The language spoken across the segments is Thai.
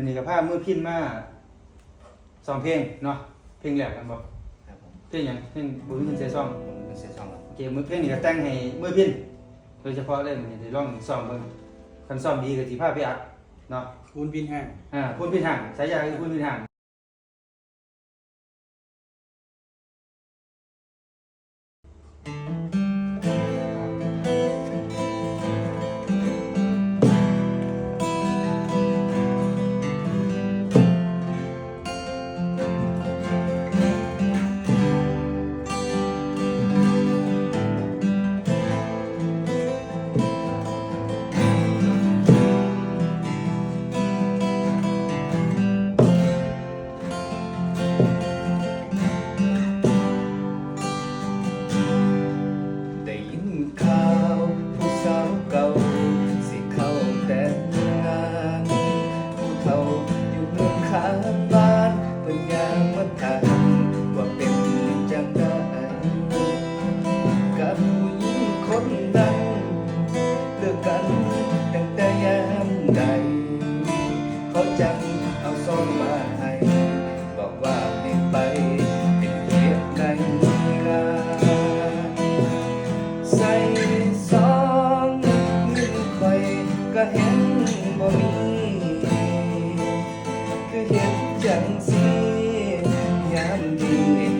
มันนี่กับภาพมือพินมาสองเพลงเนาะเพลงแรกกันบอกครับผมเพลงหยังเพลงบุญพินเซซองผมเป็นเสียช่องครับโอเคมือเพลงนี่ก็แต่งให้มือพินโดยเฉพาะเลยมันนี่ได้ลองซ้อมเบิ่งคันซ้อมดีก็สิพาไปอัดเนาะคูณบินห้างอ่าพูดพินห่างสายยาคือพูดพินห่าง คือเห็นจังสียามดี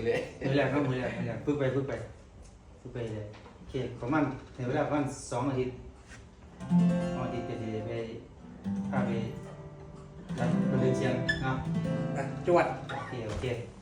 เป็นคันเป็นเลยมือแรกครับมือแรกมือแรกปึ๊บไปปึ๊บไปปึ๊บไปเลยโอเคประมาณในเวลาประมาณสองอาทิตย์สองอาทิตย์จะได้ไปพาไปรับบันทึกเสียงเนาะอะจวดโอเคโอเคโ